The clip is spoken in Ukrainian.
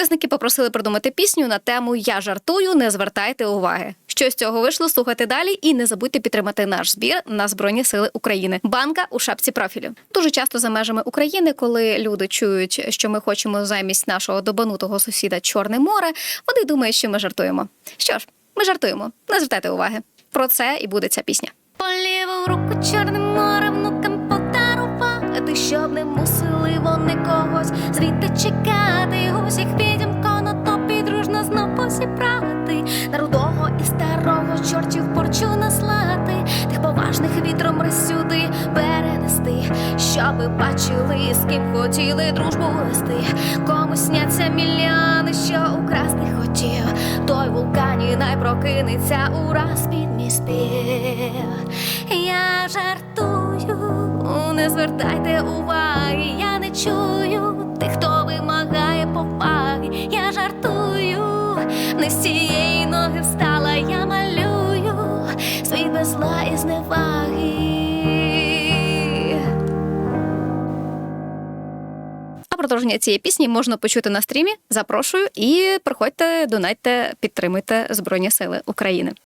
Підписники попросили придумати пісню на тему Я жартую, не звертайте уваги. Що з цього вийшло, слухайте далі і не забудьте підтримати наш збір на Збройні Сили України. Банка у шапці профілю. Дуже часто за межами України, коли люди чують, що ми хочемо замість нашого добанутого сусіда Чорне море, вони думають, що ми жартуємо. Що ж, ми жартуємо, не звертайте уваги. Про це і буде ця пісня. По ліву руку чорним морем внукам подарувати, щоб не мусили вони когось звідти чекати. Усіх знов. На рудого і старого чортів порчу наслати, тих поважних вітром сюди перенести, щоби бачили, з ким хотіли дружбу вести. Кому сняться мільйони, що украсти хотів, той вулкані най прокинеться ураз під мій спів. Я жартую, не звертайте уваги, я не чую з цієї ноги встала, я малюю свій без зла і зневаги. А продовження цієї пісні можна почути на стрімі. Запрошую і приходьте, донайте, підтримуйте Збройні Сили України.